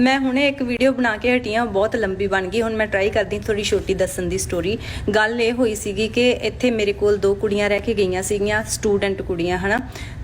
ਮੈਂ ਹੁਣੇ ਇੱਕ ਵੀਡੀਓ ਬਣਾ ਕੇ ਹਟੀ ਹਾਂ ਬਹੁਤ ਲੰਬੀ ਬਣ ਗਈ। ਹੁਣ ਮੈਂ ਟਰਾਈ ਕਰਦੀ ਥੋੜੀ ਛੋਟੀ ਦੱਸਣ ਦੀ ਸਟੋਰੀ ਗੱਲ ਇਹ ਹੋਈ ਸੀਗੀ ਕਿ ਇੱਥੇ ਮੇਰੇ ਕੋਲ ਦੋ ਕੁੜੀਆਂ ਰਹਿ ਕੇ ਗਈਆਂ ਸੀਗੀਆਂ ਸਟੂਡੈਂਟ ਕੁੜੀਆਂ ਹਨਾ?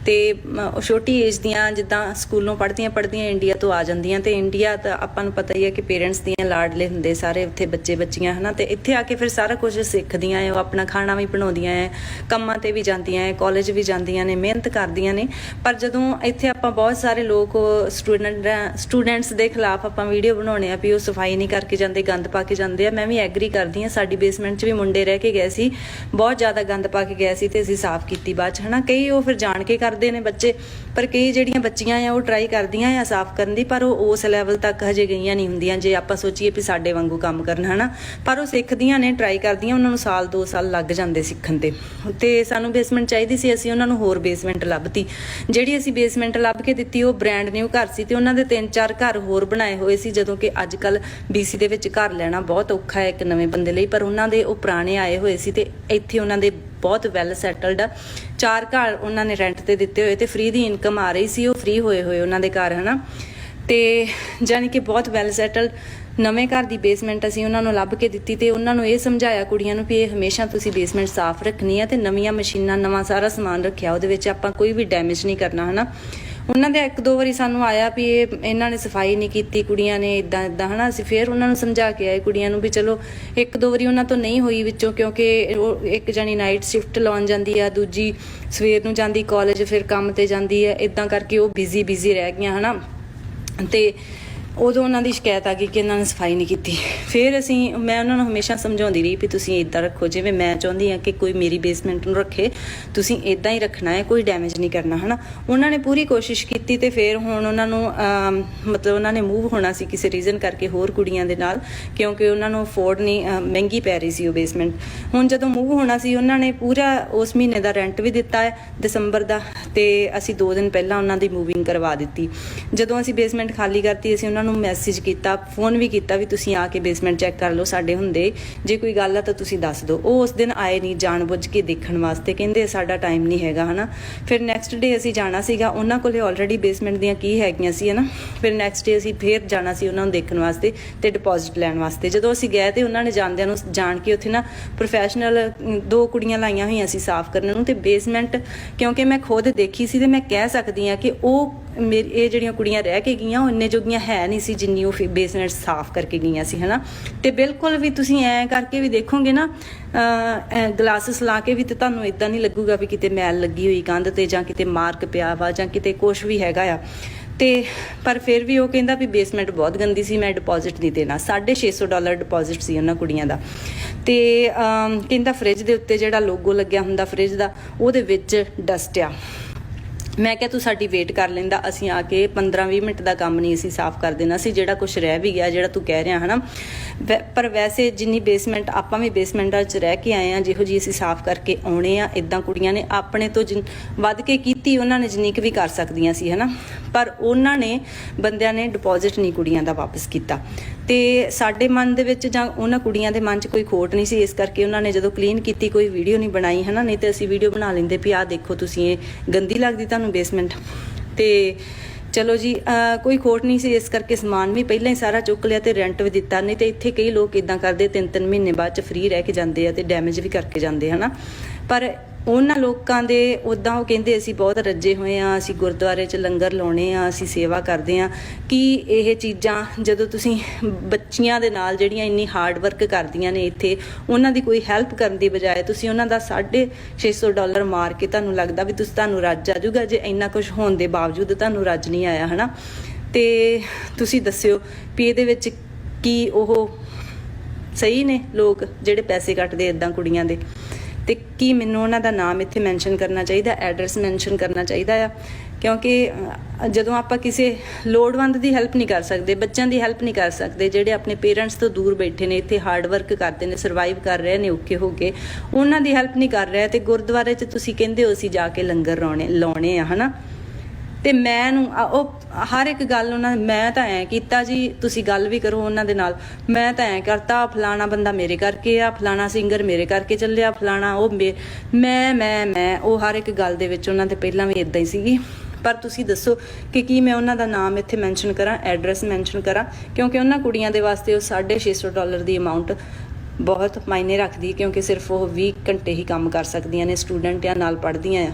ਤੇ ਮ, ਉਹ ਛੋਟੀ ਏਜ ਦੀਆਂ ਜਿੱਦਾਂ ਸਕੂਲੋਂ ਪੜ੍ਹਦੀਆਂ ਪੜ੍ਹਦੀਆਂ ਇੰਡੀਆ ਤੋਂ ਆ ਜਾਂਦੀਆਂ ਤੇ ਇੰਡੀਆ ਤਾਂ ਆਪਾਂ ਨੂੰ ਪਤਾ ਹੀ ਹੈ ਕਿ ਪੇਰੈਂਟਸ ਦੀਆਂ ਲਾਡਲੇ ਹੁੰਦੇ ਸਾਰੇ ਉੱਥੇ ਬੱਚੇ ਬੱਚੀਆਂ ਹਨਾ? ਤੇ ਇੱਥੇ ਆ ਕੇ ਫਿਰ ਸਾਰਾ ਕੁਝ ਸਿੱਖਦੀਆਂ ਐ ਉਹ ਆਪਣਾ ਖਾਣਾ ਵੀ ਬਣਾਉਂਦੀਆਂ ਐ ਕੰਮਾਂ ਤੇ ਵੀ ਜਾਂਦੀਆਂ ਐ ਕਾਲਜ ਵੀ ਜਾਂਦੀਆਂ ਨੇ ਮਿਹਨਤ ਕਰਦੀਆਂ ਨੇ। ਪਰ ਜਦੋਂ ਇੱਥੇ ਆਪਾਂ ਬਹੁਤ ਸਾਰੇ ਲੋਕ ਸਟੂਡੈਂਟ ਸਟੂਡੈਂਟਸ ਦੇਖ ਖਿਲਾਫ ਆਪਾਂ ਵੀਡੀਓ ਬਣਾਉਣੇ ਆ ਵੀ ਉਹ ਸਫ਼ਾਈ ਨਹੀਂ ਕਰਕੇ ਜਾਂਦੇ, ਗੰਦ ਪਾ ਕੇ ਜਾਂਦੇ ਆ। ਮੈਂ ਵੀ ਐਗਰੀ ਕਰਦੀ ਆ ਸਾਡੀ ਬੇਸਮੈਂਟ 'ਚ ਵੀ ਮੁੰਡੇ ਰਹਿ ਕੇ ਗਏ ਸੀ। ਬਹੁਤ ਜ਼ਿਆਦਾ ਗੰਦ ਪਾ ਕੇ ਗਏ ਸੀ ਤੇ ਅਸੀਂ ਸਾਫ਼ ਕੀਤੀ ਬਾਅਦ 'ਚ, ਹਨਾ? ਕਈ ਉਹ ਫਿਰ ਜਾਣ ਕੇ ਕਰਦੇ ਨੇ ਬੱਚੇ, ਪਰ ਕਈ ਜਿਹੜੀਆਂ ਬੱਚੀਆਂ ਆ, ਉਹ ਟਰਾਈ ਕਰਦੀਆਂ ਆ ਸਾਫ਼ ਕਰਨ ਦੀ, ਪਰ ਉਹ ਉਸ ਲੈਵਲ ਤੱਕ ਹਜੇ ਗਈਆਂ ਨਹੀਂ ਹੁੰਦੀਆਂ, ਜੇ ਆਪਾਂ ਸੋਚੀਏ ਵੀ ਸਾਡੇ ਵਾਂਗੂ ਕੰਮ ਕਰਨ, ਹਨਾ? ਪਰ ਉਹ ਸਿੱਖਦੀਆਂ ਨੇ ਟਰਾਈ ਕਰਦੀਆਂ, ਉਹਨਾਂ ਨੂੰ ਸਾਲ 2 ਸਾਲ ਲੱਗ ਜਾਂਦੇ ਸਿੱਖਣ ਤੇ। ਤੇ ਸਾਨੂੰ ਬੇਸਮੈਂਟ ਚਾਹੀਦੀ ਸੀ, ਅਸੀਂ ਉਹਨਾਂ ਨੂੰ ਹੋਰ ਬੇਸਮੈਂਟ ਲੱਭਤੀ। ਜਿਹੜੀ ਅਸੀਂ ਬੇਸਮੈਂਟ ਲੱਭ ਕੇ ਦਿੱਤੀ, ਉਹ ਬ੍ਰਾਂਡ ਨਿਊ ਘਰ ਸੀ ਤੇ ਉਹਨਾਂ ਦੇ ਤਿੰਨ ਚਾਰ ਘਰ ਹੋਰ ਬਣਾਏ ਹੋਏ ਸੀ, ਜਦੋਂ ਕਿ ਅੱਜ ਕੱਲ BC ਦੇ ਵਿੱਚ ਘਰ ਲੈਣਾ ਬਹੁਤ ਔਖਾ ਹੈ ਇੱਕ ਨਵੇਂ ਬੰਦੇ ਲਈ, ਪਰ ਉਹਨਾਂ ਦੇ ਉਹ ਪੁਰਾਣੇ ਆਏ ਹੋਏ ਸੀ ਤੇ ਇੱਥੇ ਉਹਨਾਂ ਦੇ ਬਹੁਤ ਵੈਲ ਸੈਟਲਡ ਆ। ਚਾਰ ਘਰ ਉਹਨਾਂ ਨੇ ਰੈਂਟ ਤੇ ਦਿੱਤੇ ਹੋਏ ਤੇ ਫ੍ਰੀ ਦੀ ਇਨਕਮ ਆ ਰਹੀ ਸੀ, ਉਹ ਫ੍ਰੀ ਹੋਏ ਹੋਏ ਉਹਨਾਂ ਦੇ ਘਰ, ਹਨਾ? ਤੇ ਜਾਨੀ ਕਿ ਬਹੁਤ ਵੈਲ ਸੈਟਲਡ ਨਵੇਂ ਘਰ ਦੀ ਬੇਸਮੈਂਟ ਅਸੀਂ ਉਹਨਾਂ ਨੂੰ ਲੱਭ ਕੇ ਦਿੱਤੀ ਤੇ ਉਹਨਾਂ ਨੂੰ ਇਹ ਸਮਝਾਇਆ ਕੁੜੀਆਂ ਨੂੰ ਵੀ ਇਹ ਹਮੇਸ਼ਾ ਤੁਸੀਂ ਬੇਸਮੈਂਟ ਸਾਫ਼ ਰੱਖਣੀ ਹੈ ਤੇ ਨਵੀਆਂ ਮਸ਼ੀਨਾਂ, ਨਵਾਂ ਸਾਰਾ ਸਮਾਨ ਰੱਖਿਆ ਉਹਦੇ ਵਿੱਚ ਆਪਾਂ ਕੋਈ ਵੀ ਡੈਮੇਜ ਨਹੀਂ ਕਰਨਾ, ਹਨਾ? ਉਹਨਾਂ ਦੇ ਇੱਕ ਦੋ ਵਾਰੀ ਸਾਨੂੰ ਆਇਆ ਵੀ ਇਹ ਇਹਨਾਂ ਨੇ ਸਫ਼ਾਈ ਨਹੀਂ ਕੀਤੀ, ਕੁੜੀਆਂ ਨੇ ਇਦਾਂ ਇਦਾਂ ਹਨਾ? ਅਸੀਂ ਫੇਰ ਉਹਨਾਂ ਨੂੰ ਸਮਝਾ ਕੇ ਆਏ ਕੁੜੀਆਂ ਨੂੰ ਵੀ ਚਲੋ ਇੱਕ ਦੋ ਵਾਰੀ ਉਹਨਾਂ ਤੋਂ ਨਹੀਂ ਹੋਈ ਵਿੱਚੋਂ ਕਿਉਂਕਿ ਉਹ ਇੱਕ ਜਣੀ ਨਾਈਟ ਸ਼ਿਫਟ ਲਾਉਣ ਜਾਂਦੀ ਆ, ਦੂਜੀ ਸਵੇਰ ਨੂੰ ਜਾਂਦੀ ਕਾਲਜ ਫਿਰ ਕੰਮ ਤੇ ਜਾਂਦੀ ਹੈ ਇਦਾਂ ਕਰਕੇ ਉਹ ਬਿਜ਼ੀ ਬਿਜ਼ੀ ਰਹਿ ਗਈਆਂ, ਹਨਾ? ਤੇ ਉਦੋਂ ਉਹਨਾਂ ਦੀ ਸ਼ਿਕਾਇਤ ਆ ਗਈ ਕਿ ਇਹਨਾਂ ਨੇ ਸਫ਼ਾਈ ਨਹੀਂ ਕੀਤੀ। ਫਿਰ ਅਸੀਂ, ਮੈਂ ਉਹਨਾਂ ਨੂੰ ਹਮੇਸ਼ਾ ਸਮਝਾਉਂਦੀ ਰਹੀ ਵੀ ਤੁਸੀਂ ਇਦਾਂ ਰੱਖੋ, ਜਿਵੇਂ ਮੈਂ ਚਾਹੁੰਦੀ ਹਾਂ ਕਿ ਕੋਈ ਮੇਰੀ ਬੇਸਮੈਂਟ ਨੂੰ ਰੱਖੇ, ਤੁਸੀਂ ਇਦਾਂ ਹੀ ਰੱਖਣਾ ਹੈ, ਕੋਈ ਡੈਮੇਜ ਨਹੀਂ ਕਰਨਾ, ਹਨਾ? ਉਹਨਾਂ ਨੇ ਪੂਰੀ ਕੋਸ਼ਿਸ਼ ਕੀਤੀ ਤੇ ਫਿਰ ਹੁਣ ਉਹਨਾਂ ਨੂੰ ਮਤਲਬ ਉਹਨਾਂ ਨੇ ਮੂਵ ਹੋਣਾ ਸੀ ਕਿਸੇ ਰੀਜ਼ਨ ਕਰਕੇ ਹੋਰ ਕੁੜੀਆਂ ਦੇ ਨਾਲ, ਕਿਉਂਕਿ ਉਹਨਾਂ ਨੂੰ ਅਫੋਰਡ ਨਹੀਂ ਮਹਿੰਗੀ ਪੈ ਰਹੀ ਸੀ ਉਹ ਬੇਸਮੈਂਟ ਹੁਣ ਜਦੋਂ ਮੂਵ ਹੋਣਾ ਸੀ, ਉਹਨਾਂ ਨੇ ਪੂਰਾ ਉਸ ਮਹੀਨੇ ਦਾ ਰੈਂਟ ਵੀ ਦਿੱਤਾ ਹੈ, ਦਸੰਬਰ ਦਾ, ਤੇ ਅਸੀਂ 2 ਦਿਨ ਪਹਿਲਾਂ ਉਹਨਾਂ ਦੀ ਮੂਵਿੰਗ ਕਰਵਾ ਦਿੱਤੀ। ਜਦੋਂ ਅਸੀਂ ਬੇਸਮੈਂਟ ਖਾਲੀ ਕਰਤੀ, ਅਸੀਂ ਉਹਨਾਂ ਨੂੰ ਮੈਸੇਜ ਕੀਤਾ ਫੋਨ ਵੀ ਕੀਤਾ ਵੀ ਤੁਸੀਂ ਆ ਕੇ ਬੇਸਮੈਂਟ ਚੈੱਕ ਕਰ ਲਓ ਸਾਡੇ ਹੁੰਦੇ। ਜੇ ਕੋਈ ਗੱਲ ਆ ਤਾਂ ਤੁਸੀਂ ਦੱਸ ਦਿਓ। ਉਹ ਉਸ ਦਿਨ ਆਏ ਨਹੀਂ, ਜਾਣਬੁੱਝ ਕੇ ਦੇਖਣ ਵਾਸਤੇ। ਕਹਿੰਦੇ ਸਾਡਾ ਟਾਈਮ ਨਹੀਂ ਹੈਗਾ, ਹਨਾ। ਫਿਰ ਨੈਕਸਟ ਡੇ ਅਸੀਂ ਜਾਣਾ ਸੀਗਾ। ਉਹਨਾਂ ਕੋਲੇ ਆਲਰੇਡੀ ਬੇਸਮੈਂਟ ਦੀਆਂ ਕੀ ਹੈਗੀਆਂ ਸੀ, ਹਨਾ। ਫਿਰ ਨੈਕਸਟ ਡੇ ਅਸੀਂ ਫੇਰ ਜਾਣਾ ਸੀ ਉਹਨਾਂ ਨੂੰ ਦੇਖਣ ਵਾਸਤੇ ਤੇ ਡਿਪੋਜ਼ਿਟ ਲੈਣ ਵਾਸਤੇ। ਜਦੋਂ ਅਸੀਂ ਗਏ ਤੇ ਉਹਨਾਂ ਨੇ ਜਾਂਦਿਆਂ ਨੂੰ ਜਾਣ ਕੇ ਉੱਥੇ ਨਾ ਪ੍ਰੋਫੈਸ਼ਨਲ ਦੋ ਕੁੜੀਆਂ ਲਾਈਆਂ ਹੋਈਆਂ ਸੀ ਸਾਫ਼ ਕਰਨ ਨੂੰ ਤੇ ਬੇਸਮੈਂਟ ਕਿਉਂਕਿ ਮੈਂ ਖੁਦ ਦੇਖੀ ਸੀ ਤੇ ਮੈਂ ਕਹਿ ਸਕਦੀ ਆ ਕਿ ਉਹ ਮੇਰੀ, ਇਹ ਜਿਹੜੀਆਂ ਕੁੜੀਆਂ ਰਹਿ ਕੇ ਗਈਆਂ, ਉਹ ਇੰਨੇ ਜੋਗੀਆਂ ਹੈ ਨਹੀਂ ਸੀ ਜਿੰਨੀ ਉਹ ਬੇਸਮੈਂਟ ਸਾਫ਼ ਕਰਕੇ ਗਈਆਂ ਸੀ, ਹਨਾ? ਤੇ ਬਿਲਕੁਲ ਵੀ ਤੁਸੀਂ ਐ ਕਰਕੇ ਵੀ ਦੇਖੋਗੇ ਨਾ ਗਲਾਸਸ ਲਾ ਕੇ ਵੀ ਤੇ ਤੁਹਾਨੂੰ ਇਦਾਂ ਨਹੀਂ ਲੱਗੂਗਾ ਵੀ ਕਿਤੇ ਮੈਲ ਲੱਗੀ ਹੋਈ ਕੰਧ ਤੇ ਜਾਂ ਕਿਤੇ ਮਾਰਕ ਪਿਆ ਵਾ ਜਾਂ ਕਿਤੇ ਕੁਝ ਵੀ ਹੈਗਾ ਆ। ਤੇ ਪਰ ਫਿਰ ਵੀ ਉਹ ਕਹਿੰਦਾ ਵੀ ਬੇਸਮੈਂਟ ਬਹੁਤ ਗੰਦੀ ਸੀ, ਮੈਂ ਡਿਪੋਜ਼ਿਟ ਨਹੀਂ ਦੇਣਾ। 650 ਡਾਲਰ ਡਿਪੋਜ਼ਿਟ ਸੀ ਉਹਨਾਂ ਕੁੜੀਆਂ ਦਾ। ਤੇ ਕਹਿੰਦਾ ਫ੍ਰਿਜ ਦੇ ਉੱਤੇ ਜਿਹੜਾ ਲੋਗੋ ਲੱਗਿਆ ਹੁੰਦਾ ਫ੍ਰਿਜ ਦਾ, ਉਹਦੇ ਵਿੱਚ ਡਸਟ ਆ। ਮੈਂ ਕਿਹਾ, ਤੂੰ ਸਾਡੀ ਵੇਟ ਕਰ ਲੈਂਦਾ। ਅਸੀਂ ਆ ਕੇ 15-20 ਮਿੰਟ ਦਾ ਕੰਮ ਨਹੀਂ ਅਸੀਂ ਸਾਫ਼ ਕਰ ਦੇਣਾ ਸੀ, ਜਿਹੜਾ ਕੁਝ ਰਹਿ ਵੀ ਗਿਆ, ਜਿਹੜਾ ਤੂੰ ਕਹਿ ਰਿਹਾ, ਹਨਾ? ਵੈ- ਪਰ ਵੈਸੇ ਜਿੰਨੀ ਬੇਸਮੈਂਟ ਆਪਾਂ ਵੀ ਬੇਸਮੈਂਟਾਂ 'ਚ ਰਹਿ ਕੇ ਆਏ ਆ ਜਿਹੋ ਜੀ ਅਸੀਂ ਸਾਫ਼ ਕਰਕੇ ਆਉਣੇ ਆ ਇਦਾਂ ਕੁੜੀਆਂ ਨੇ, ਆਪਣੇ ਤੋਂ ਜਿੰਨ- ਵੱਧ ਕੇ ਕੀਤੀ, ਉਹਨਾਂ ਨੇ ਜਿੰਨੀ ਕੁ ਵੀ ਕਰ ਸਕਦੀਆਂ ਸੀ, ਹਨਾ? ਪਰ ਉਹਨਾਂ ਨੇ ਬੰਦਿਆਂ ਨੇ ਡਿਪੋਜ਼ਿਟ ਨਹੀਂ ਕੁੜੀਆਂ ਦਾ ਵਾਪਸ ਕੀਤਾ। ਤੇ ਸਾਡੇ ਮਨ ਦੇ ਵਿੱਚ ਜਾਂ ਉਹਨਾਂ ਕੁੜੀਆਂ ਦੇ ਮਨ 'ਚ ਕੋਈ ਖੋਟ ਨਹੀਂ ਸੀ, ਇਸ ਕਰਕੇ ਉਹਨਾਂ ਨੇ ਜਦੋਂ ਕਲੀਨ ਕੀਤੀ, ਕੋਈ ਵੀਡੀਓ ਨਹੀਂ ਬਣਾਈ, ਹਨਾ? ਨਹੀਂ ਤੇ ਅਸੀਂ ਵੀਡੀਓ ਬਣਾ ਲੈਂਦੇ ਵੀ ਆਹ ਦੇਖੋ ਤੁਸੀਂ, ਇਹ ਗੰਦੀ ਲੱਗਦੀ ਤਾਂ ਤੁਹਾਨੂੰ ਬੇਸਮੈਂਟ ਤੇ ਚਲੋ ਜੀ, ਅਹ, ਕੋਈ ਖੋਟ ਨਹੀਂ ਸੀ, ਇਸ ਕਰਕੇ ਸਮਾਨ ਵੀ ਪਹਿਲਾਂ ਹੀ ਸਾਰਾ ਚੁੱਕ ਲਿਆ ਤੇ ਰੈਂਟ ਵੀ ਦਿੱਤਾ। ਨਹੀਂ ਤੇ ਇੱਥੇ ਕਈ ਲੋਕ ਇਦਾਂ ਕਰਦੇ ਤਿੰਨ ਤਿੰਨ ਮਹੀਨੇ ਬਾਅਦ ਚ ਫ੍ਰੀ ਰਹਿ ਕੇ ਜਾਂਦੇ ਆ ਤੇ ਡੈਮੇਜ ਵੀ ਕਰਕੇ ਜਾਂਦੇ ਹਨਾ? ਪਰ ਉਹਨਾਂ ਲੋਕਾਂ ਦੇ ਉਦਾਂ ਉਹ ਕਹਿੰਦੇ ਅਸੀਂ ਬਹੁਤ ਰੱਜੇ ਹੋਏ ਆ ਅਸੀਂ ਗੁਰਦੁਆਰੇ 'ਚ ਲੰਗਰ ਲਾਉਣੇ ਆ ਅਸੀਂ ਸੇਵਾ ਕਰਦੇ ਆ ਕਿ ਇਹ ਚੀਜ਼ਾਂ ਜਦੋਂ ਤੁਸੀਂ ਬੱਚੀਆਂ ਦੇ ਨਾਲ ਜਿਹੜੀਆਂ ਇੰਨੀ ਹਾਰਡ ਵਰਕ ਕਰਦੀਆਂ ਨੇ ਇੱਥੇ, ਉਹਨਾਂ ਦੀ ਕੋਈ ਹੈਲਪ ਕਰਨ ਦੀ ਬਜਾਏ ਤੁਸੀਂ ਉਹਨਾਂ ਦਾ 650 ਡਾਲਰ ਮਾਰ ਕੇ ਤੁਹਾਨੂੰ ਲੱਗਦਾ ਵੀ ਤੁਸੀਂ ਤੁਹਾਨੂੰ ਰੱਜ ਆ ਜਾਊਗਾ, ਜੇ ਇੰਨਾ ਕੁਝ ਹੋਣ ਦੇ ਬਾਵਜੂਦ ਤੁਹਾਨੂੰ ਰੱਜ ਨਹੀਂ ਆਇਆ, ਹਨਾ? ਤੇ ਤੁਸੀਂ ਦੱਸਿਓ ਵੀ ਇਹਦੇ ਵਿੱਚ ਕੀ ਉਹ ਸਹੀ ਨੇ ਲੋਕ ਜਿਹੜੇ ਪੈਸੇ ਕੱਟਦੇ ਇਦਾਂ ਕੁੜੀਆਂ ਦੇ? ਤੇ ਕੀ ਮੈਨੂੰ ਉਹਨਾਂ ਦਾ ਨਾਮ ਇੱਥੇ ਮੈਂਸ਼ਨ ਕਰਨਾ ਚਾਹੀਦਾ ਐਡਰੈਸ ਮੈਂਸ਼ਨ ਕਰਨਾ ਚਾਹੀਦਾ ਆ? ਕਿਉਂਕਿ ਜਦੋਂ ਆਪਾਂ ਕਿਸੇ ਲੋੜਵੰਦ ਦੀ ਹੈਲਪ ਨਹੀਂ ਕਰ ਸਕਦੇ, ਬੱਚਿਆਂ ਦੀ ਹੈਲਪ ਨਹੀਂ ਕਰ ਸਕਦੇ, ਜਿਹੜੇ ਆਪਣੇ ਪੇਰੈਂਟਸ ਤੋਂ ਦੂਰ ਬੈਠੇ ਨੇ, ਇੱਥੇ ਹਾਰਡ ਵਰਕ ਕਰਦੇ ਨੇ ਸਰਵਾਈਵ ਕਰ ਰਹੇ ਨੇ, ਔਖੇ ਹੋ ਕੇ, ਉਹਨਾਂ ਦੀ ਹੈਲਪ ਨਹੀਂ ਕਰ ਰਿਹਾ ਤੇ ਗੁਰਦੁਆਰੇ 'ਚ ਤੁਸੀਂ ਕਹਿੰਦੇ ਹੋ ਅਸੀਂ ਜਾ ਕੇ ਲੰਗਰ ਲਾਉਣੇ ਲਾਉਣੇ ਆ, ਹਨਾ? ਤੇ ਮੈਂ ਨੂੰ ਉਹ ਹਰ ਇੱਕ ਗੱਲ ਉਹਨਾਂ ਮੈਂ ਤਾਂ ਐ ਕੀਤਾ ਜੀ, ਤੁਸੀਂ ਗੱਲ ਵੀ ਕਰੋ ਉਹਨਾਂ ਦੇ ਨਾਲ। ਮੈਂ ਤਾਂ ਐ ਕਰਤਾ ਫਲਾਣਾ ਬੰਦਾ ਮੇਰੇ ਕਰਕੇ ਆ, ਫਲਾਣਾ ਸਿੰਗਰ ਮੇਰੇ ਕਰਕੇ ਚੱਲਿਆ, ਫਲਾਣਾ ਉਹ ਮੇ- ਮੈਂ ਮੈਂ ਮੈਂ, ਉਹ ਹਰ ਇੱਕ ਗੱਲ ਦੇ ਵਿੱਚ ਉਹਨਾਂ ਦੇ ਪਹਿਲਾਂ ਵੀ ਇਦਾਂ ਹੀ ਸੀਗੀ। ਪਰ ਤੁਸੀਂ ਦੱਸੋ ਕਿ ਕੀ ਮੈਂ ਉਹਨਾਂ ਦਾ ਨਾਮ ਇੱਥੇ ਮੈਂਸ਼ਨ ਕਰਾਂ ਐਡਰੈਸ ਮੈਂਸ਼ਨ ਕਰਾਂ? ਕਿਉਂਕਿ ਉਹਨਾਂ ਕੁੜੀਆਂ ਦੇ ਵਾਸਤੇ ਉਹ 650 ਡਾਲਰ ਦੀ ਅਮਾਉਂਟ ਬਹੁਤ ਮਾਇਨੇ ਰੱਖਦੀ ਕਿਉਂਕਿ ਸਿਰਫ ਉਹ 20 ਘੰਟੇ ਹੀ ਕੰਮ ਕਰ ਸਕਦੀਆਂ ਨੇ ਸਟੂਡੈਂਟ ਆ ਨਾਲ ਪੜ੍ਹਦੀਆਂ ਆ।